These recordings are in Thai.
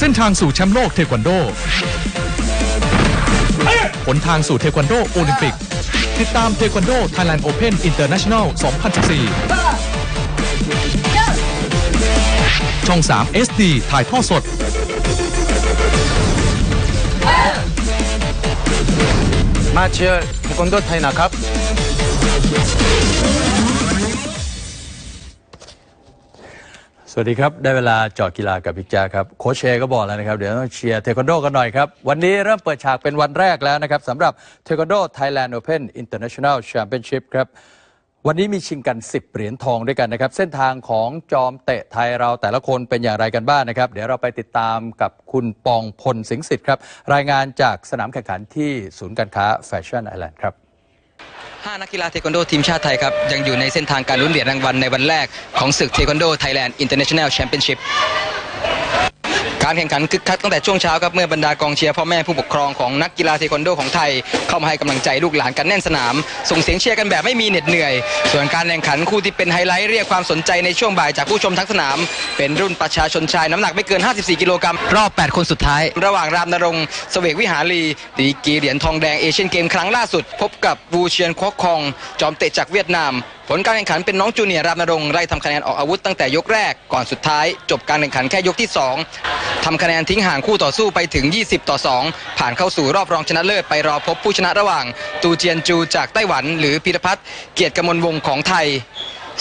ส้นทางสู่แชมป์โลกเทควันโดหนทางสู่เทควันโดโอลิมปิก ติดตามเทควันโด Thailand Open International 2014 ช่อง 3 SD ถ่ายทอดสด มาเชียร์เทควันโดไทยนะครับ สวัสดีครับ ได้เวลาเจอดกีฬากับพิกแจครับ โคชเชก็บอกแล้วนะครับ เดี๋ยวต้องเชียร์เทควันโดกันหน่อยครับ วันนี้เริ่มเปิดฉากเป็นวันแรกแล้วนะครับสำหรับเทควันโด Thailand Open International Championship ครับ วันนี้มีชิงกัน 10 เหรียญทองด้วยกันนะครับ เส้นทางของจอมเตะไทยเราแต่ละคนเป็นอย่างไรกันบ้างนะครับ เดี๋ยวเราไปติดตามกับคุณปองพลสิงห์สิทธิ์ครับรายงานจากสนามแข่งขันที่ศูนย์การค้าแฟชั่นไอแลนด์ครับ 5 นักกีฬาเทควันโดทีมชาติไทยครับ ยังอยู่ในเส้นทางการลุ้นเหรียญรางวัลในวันแรกของศึกเทควันโดไทยแลนด์อินเตอร์เนชั่นแนลแชมเปี้ยนชิพ การแข่งขันคึกคักตั้งแต่ช่วงเช้าครับเมื่อบรรดากองเชียร์พ่อแม่ผู้ปกครองของนักกีฬาเทควันโดของไทย เข้ามาให้กำลังใจลูกหลานกันแน่นสนาม ส่งเสียงเชียร์กันแบบไม่มีเหน็ดเหนื่อย ส่วนการแข่งขันคู่ที่เป็นไฮไลท์เรียกความสนใจในช่วงบ่ายจากผู้ชมทั้งสนาม เป็นรุ่นประชาชนชายน้ำหนักไม่เกิน 54 กิโลกรัมรอบ 8 คนสุดท้าย ระหว่างรามนรงค์เสวกวิหารีดีกีเหรียญทองแดงเอเชียนเกมครั้งล่าสุด พบกับวูเชียนควอกคอง จอมเตะจากเวียดนาม ผลการแข่งขันเป็นน้องจูเนียร์รามนรงไล่ทำคะแนนออกอาวุธตั้งแต่ยกแรกก่อนสุดท้าย จบการแข่งขันแค่ยกที่ 2ทำคะแนนทิ้งห่างคู่ต่อสู้ไปถึง 20 ต่อ 2 ผ่านเข้าสู่รอบรองชนะเลิศไปรอพบผู้ชนะระหว่าง ตูเจียนจูจากไต้หวัน หรือพิรพัฒน์เกียรติกมลวงของไทย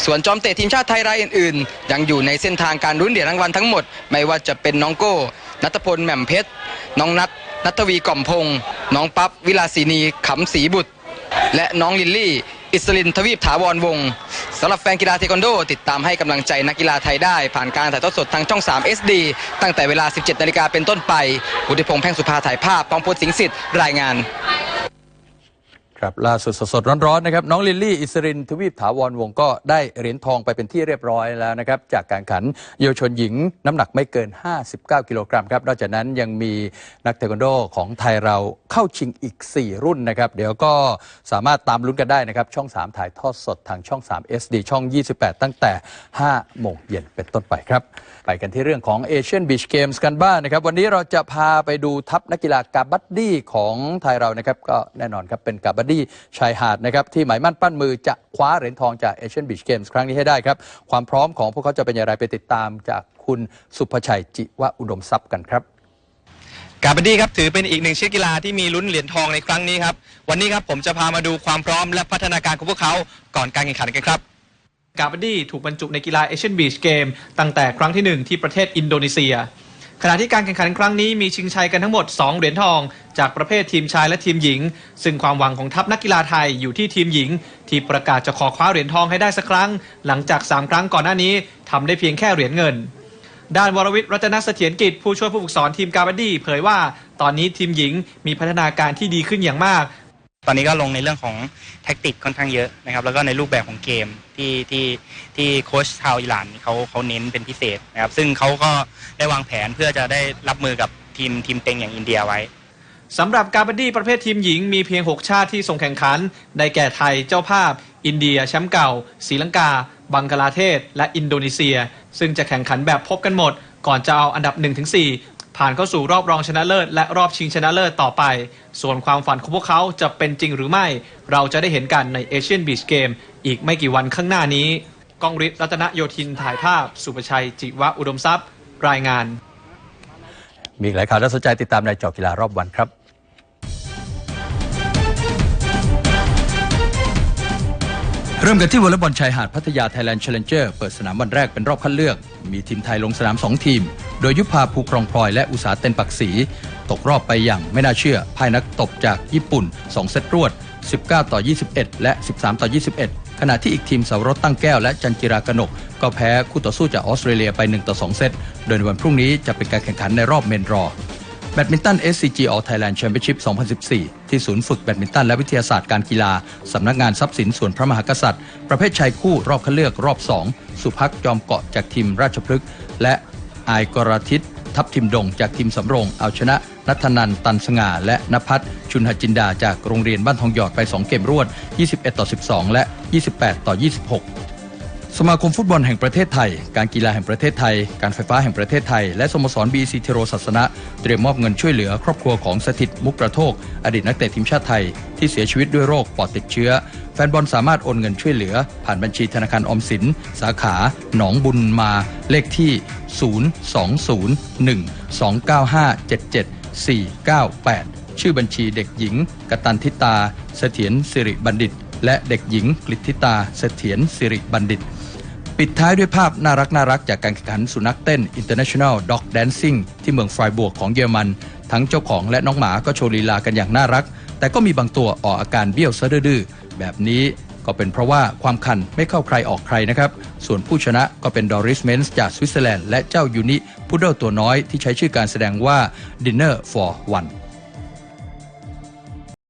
ส่วนจอมเตะทีมชาติไทยรายอื่นๆ ยังอยู่ในเส้นทางการลุ้นเหรียญรางวัลทั้งหมด ไม่ว่าจะเป็นน้องโก้ นัทพลแหม่มเพชร น้องนัทนัทวีก่อมพงษ์น้องปั๊บวิลาสินีขำศรีบุตร และน้องลิลลี่ อิสลินทวีปถาวรวงศ์สำหรับแฟนกีฬาเทควันโด ติดตามให้กำลังใจนักกีฬาไทยได้ ผ่านการถ่ายทอดสดทางช่อง 3 SD ตั้งแต่เวลา 17 นาฬิกาเป็นต้นไปอุทิพงษ์แพ่งสุภาถ่ายภาพปองพลสิงห์สิทธิ์รายงาน ครับล่าสุดสดๆร้อนๆนะครับน้องลิลลี่อิสรินทวีปถาวรวงก็ได้เหรียญทองไปเป็นที่เรียบร้อยแล้วนะครับจากการแข่งขันเยาวชนหญิงน้ำหนักไม่เกิน 59 กิโลกรัมครับนอกจากนั้นยังมีนักเทควันโดของไทยเราเข้าชิงอีก 4 รุ่นนะครับเดี๋ยวก็สามารถตามลุ้นกันได้นะครับช่อง 3 ถ่ายทอดสดทางช่อง 3 SD ช่อง 28 ตั้งแต่ 5 โมงเย็นเป็นต้นไปครับ ไปกันที่เรื่องของเอเชียนบีชเกมส์กันบ้างนะครับวันนี้เราจะพาไปดูทัพนักกีฬากาบัดดี้ของไทยเรานะครับก็แน่นอนครับเป็นกาบัดดี้ชายหาดนะครับที่หมายมั่นปั้นมือจะคว้าเหรียญทองจากเอเชียนบีชเกมส์ครั้งนี้ให้ได้ครับ ความพร้อมของพวกเขาจะเป็นอย่างไรไปติดตามจากคุณสุภชัยจิวะอุดมทรัพย์กันครับกาบดี้ครับถือเป็นอีกหนึ่งชนิดกีฬาที่มีลุ้นเหรียญทองในครั้งนี้ครับวันนี้ครับผมจะพามาดูความพร้อมและพัฒนาการของพวกเขาก่อนการแข่งขันกันครับกาบดี้ถูกบรรจุในกีฬาเอเชียนบีชเกมตั้งแต่ครั้งที่ 1 ที่ประเทศอินโดนีเซีย ขณะที่การแข่งขันครั้งนี้มีชิงชัยกันทั้งหมด 2 เหรียญทอง จากประเภททีมชายและทีมหญิง ซึ่งความหวังของทัพนักกีฬาไทยอยู่ที่ทีมหญิง ที่ประกาศจะขอคว้าเหรียญทองให้ได้สักครั้ง หลังจาก 3 ครั้งก่อนหน้านี้ทำได้เพียงแค่เหรียญเงิน ด้านวรวิทย์รัตนเสถียรกิจผู้ช่วยผู้ฝึกสอนทีมกาบดี้เผยว่าตอนนี้ทีมหญิงมีพัฒนาการที่ดีขึ้นอย่างมากตอนนี้ก็ลงในเรื่องของแท็กติกค่อนข้างเยอะนะครับ แล้วก็ในรูปแบบของเกมที่ที่ที่โค้ชชาวอิหร่านเขาเขาเน้นเป็นพิเศษนะครับ ซึ่งเขาก็ได้วางแผนเพื่อจะได้รับมือกับทีมทีมเต็งอย่างอินเดียไว้ สำหรับการบัดดี้ประเภททีมหญิงมีเพียง 6 ชาติที่ส่งแข่งขัน ได้แก่ไทยเจ้าภาพ อินเดียแชมป์เก่าศรีลังกา บังกลาเทศ และอินโดนีเซีย ซึ่งจะแข่งขันแบบพบกันหมด ก่อนจะเอาอันดับ 1-4 ผ่านเข้าสู่รอบรองชนะเลิศ และรอบชิงชนะเลิศต่อไป ส่วนความฝันของพวกเขาจะเป็นจริงหรือไม่ เราจะได้เห็นกันในเอเชียนบีชเกมอีกไม่กี่วันข้างหน้านี้กองฤทธิ์รัตนโยธินถ่ายภาพ สุประชัย จิวะอุดมทรัพย์ รายงาน มีอีกหลายข่าวน่าสนใจติดตามในเจอกีฬารอบวันครับ เริ่มกันที่วอลเลย์บอลชายหาดพัทยาไทยแลนด์ c h เลนเจอร์เปิดสนามวันแรกเป็นรอบคัดเลือก มีทีมไทยลงสนาม 2 ทีม โดยยุพาภูครองพลอยและอุสาเต็นปักศรีตกรอบไปอย่างไม่น่าเชื่อพ่ายนักตบจากญี่ปุ่น 2 เซตรวด 19 ต่อ 21 และ 13 ต่อ 21 ขณะที่อีกทีมสาวรสตั้งแก้วและจันจิรากนก ก็แพ้คู่ต่อสู้จากออสเตรเลียไป 1 ต่อ 2 เซต โดยในวันพรุ่งนี้จะเป็นการแข่งขันในรอบเมนรอ ดมินตัน SCG All Thailand Championship 2014 ที่ศูนย์ฝึกแบดมินตันและวิทยาศาสตร์การกีฬา สำนักงานทรัพย์สินส่วนพระมหากษัตริย์ ประเภทชายคู่รอบคัดเลือกรอบ 2 สุพักจอมเกาะจากทีมราชพฤกษ์และไอกรทิต ทัพทิมดงจากทีมสำโรง เอาชนะนัทนันตันสง่า และนภัทรชุนหจินดาจากโรงเรียนบ้านทองหยอดไป 2 เกมรวด 21 ต่อ 12 และ 28 ต่อ 26 สมาคมฟุตบอลแห่งประเทศไทย การกีฬาแห่งประเทศไทย การไฟฟ้าแห่งประเทศไทย และสโมสรบีซีเทโรศาสนะ เตรียมมอบเงินช่วยเหลือครอบครัวของสถิตมุกกระโทก อดีตนักเตะทีมชาติไทย ที่เสียชีวิตด้วยโรคปอดติดเชื้อ แฟนบอลสามารถโอนเงินช่วยเหลือ ผ่านบัญชีธนาคารออมสิน สาขา หนองบุญมา เลขที่ 02019577498 ชื่อบัญชีเด็กหญิง กตันทิตา เสถียรสิริบัณฑิต และเด็กหญิงกฤทธิตา เสถียรสิริบัณฑิต ปิดท้ายด้วยภาพน่ารักน่ารักจากการแข่งขันสุนัขเต้น International Dog Dancing ที่เมืองไฟรบวกของเยอรมัน ทั้งเจ้าของและน้องหมาก็โชว์ลีลากันอย่างน่ารัก แต่ก็มีบางตัวออกอาการเบี้ยวซะดื้อแบบนี้ก็เป็นเพราะว่าความคันไม่เข้าใครออกใครนะครับ ส่วนผู้ชนะก็เป็นดอริสเมนส์จากสวิตเซอร์แลนด์และเจ้ายูนิพุดเดิลตัวน้อยที่ใช้ชื่อการแสดงว่า Dinner for One